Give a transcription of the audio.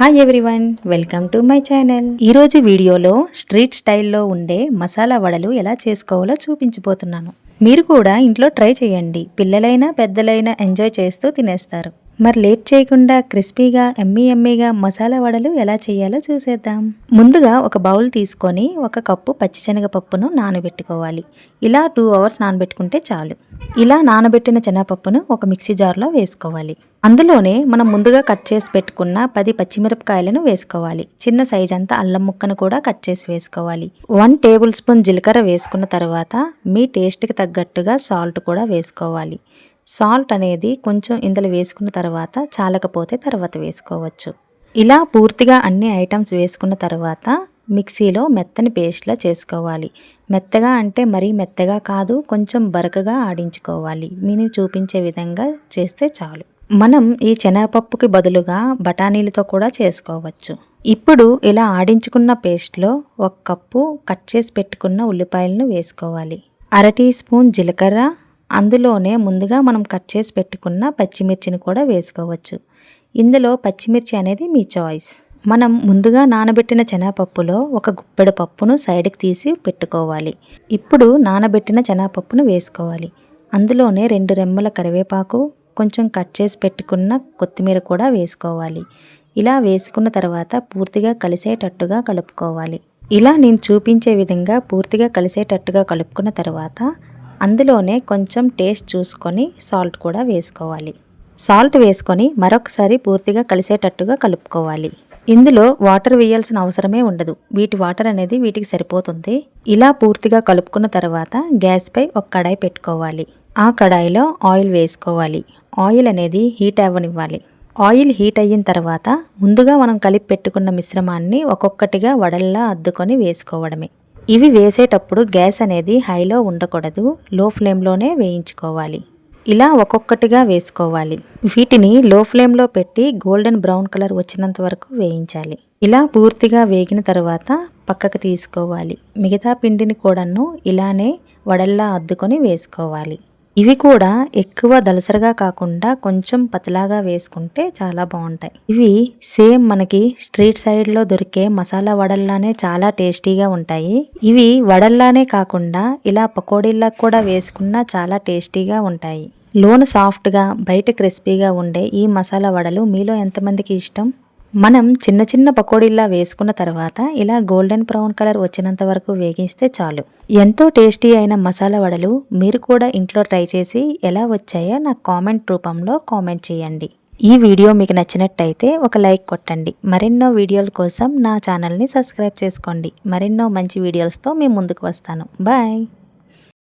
Hi everyone welcome to my channel ఈరోజు వీడియోలో street స్టైల్లో ఉండే మసాలా వడలు ఎలా చేసుకోవాలో చూపించిపోతున్నాను మీరు కూడా ఇంట్లో ట్రై చేయండి. పిల్లలైనా పెద్దలైనా ఎంజాయ్ చేస్తూ తినేస్తారు. మరి లేట్ చేయకుండా క్రిస్పీగా ఎమ్మీ ఎమ్మీగా మసాలా వడలు ఎలా చేయాలో చూసేద్దాం. ముందుగా ఒక బౌల్ తీసుకొని ఒక కప్పు పచ్చిశనగపప్పును నానబెట్టుకోవాలి. ఇలా టూ అవర్స్ నానబెట్టుకుంటే చాలు. ఇలా నానబెట్టిన శనగపప్పును ఒక మిక్సీ జార్లో వేసుకోవాలి. అందులోనే మనం ముందుగా కట్ చేసి పెట్టుకున్న పది పచ్చిమిరపకాయలను వేసుకోవాలి. చిన్న సైజ్ అంతా అల్లం ముక్కను కూడా కట్ చేసి వేసుకోవాలి. వన్ టేబుల్ స్పూన్ జీలకర్ర వేసుకున్న తర్వాత మీ టేస్ట్కి తగ్గట్టుగా సాల్ట్ కూడా వేసుకోవాలి. సాల్ట్ అనేది కొంచెం ఇందులో వేసుకున్న తర్వాత చాలకపోతే తర్వాత వేసుకోవచ్చు. ఇలా పూర్తిగా అన్ని ఐటమ్స్ వేసుకున్న తర్వాత మిక్సీలో మెత్తని పేస్ట్లా చేసుకోవాలి. మెత్తగా అంటే మరీ మెత్తగా కాదు కొంచెం బరకగా ఆడించుకోవాలి. మీని చూపించే విధంగా చేస్తే చాలు. మనం ఈ శనగపప్పుకి బదులుగా బఠానీలతో కూడా చేసుకోవచ్చు. ఇప్పుడు ఇలా ఆడించుకున్న పేస్ట్లో ఒక కప్పు కట్ చేసి పెట్టుకున్న ఉల్లిపాయలను వేసుకోవాలి. అర టీ స్పూన్ జీలకర్ర అందులోనే ముందుగా మనం కట్ చేసి పెట్టుకున్న పచ్చిమిర్చిని కూడా వేసుకోవచ్చు. ఇందులో పచ్చిమిర్చి అనేది మీ చాయిస్. మనం ముందుగా నానబెట్టిన శనగపప్పులో ఒక గుప్పెడు పప్పును సైడ్కి తీసి పెట్టుకోవాలి. ఇప్పుడు నానబెట్టిన శనగపప్పును వేసుకోవాలి. అందులోనే రెండు రెమ్మల కరివేపాకు కొంచెం కట్ చేసి పెట్టుకున్న కొత్తిమీర కూడా వేసుకోవాలి. ఇలా వేసుకున్న తర్వాత పూర్తిగా కలిసేటట్టుగా కలుపుకోవాలి. ఇలా నేను చూపించే విధంగా పూర్తిగా కలిసేటట్టుగా కలుపుకున్న తర్వాత అందులోనే కొంచెం టేస్ట్ చూసుకొని సాల్ట్ కూడా వేసుకోవాలి. సాల్ట్ వేసుకొని మరొకసారి పూర్తిగా కలిసేటట్టుగా కలుపుకోవాలి. ఇందులో వాటర్ వేయాల్సిన అవసరమే ఉండదు. వీటి వాటర్ అనేది వీటికి సరిపోతుంది. ఇలా పూర్తిగా కలుపుకున్న తర్వాత గ్యాస్పై ఒక కడాయి పెట్టుకోవాలి. ఆ కడాయిలో ఆయిల్ వేసుకోవాలి. ఆయిల్ అనేది హీట్ అవ్వనివ్వాలి. ఆయిల్ హీట్ అయిన తర్వాత ముందుగా మనం కలిపి పెట్టుకున్న మిశ్రమాన్ని ఒక్కొక్కటిగా వడల్లా అద్దుకొని వేసుకోవడమే. ఇవి వేసేటప్పుడు గ్యాస్ అనేది హైలో ఉండకూడదు లో ఫ్లేమ్లోనే వేయించుకోవాలి. ఇలా ఒక్కొక్కటిగా వేసుకోవాలి. వీటిని లో ఫ్లేమ్లో పెట్టి గోల్డెన్ బ్రౌన్ కలర్ వచ్చినంత వరకు వేయించాలి. ఇలా పూర్తిగా వేగిన తర్వాత పక్కకు తీసుకోవాలి. మిగతా పిండిని కూడాను ఇలానే వడల్లా అద్దుకొని వేసుకోవాలి. ఇవి కూడా ఎక్కువ దలసరగా కాకుండా కొంచెం పతలాగా వేసుకుంటే చాలా బాగుంటాయి. ఇవి సేమ్ మనకి స్ట్రీట్ సైడ్లో దొరికే మసాలా వడల్లానే చాలా టేస్టీగా ఉంటాయి. ఇవి వడల్లానే కాకుండా ఇలా పకోడీలా కూడా వేసుకున్నా చాలా టేస్టీగా ఉంటాయి. లోన సాఫ్ట్గా బయట క్రిస్పీగా ఉండే ఈ మసాలా వడలు మీలో ఎంతమందికి ఇష్టం? మనం చిన్న చిన్న పకోడీల్లా వేసుకున్న తర్వాత ఇలా గోల్డెన్ బ్రౌన్ కలర్ వచ్చినంత వరకు వేగిస్తే చాలు. ఎంతో టేస్టీ అయిన మసాలా వడలు మీరు కూడా ఇంట్లో ట్రై చేసి ఎలా వచ్చాయో నాకు కామెంట్ రూపంలో కామెంట్ చేయండి. ఈ వీడియో మీకు నచ్చినట్టయితే ఒక లైక్ కొట్టండి. మరెన్నో వీడియోల కోసం నా ఛానల్ని సబ్స్క్రైబ్ చేసుకోండి. మరెన్నో మంచి వీడియోస్తో మీ ముందుకు వస్తాను. బాయ్!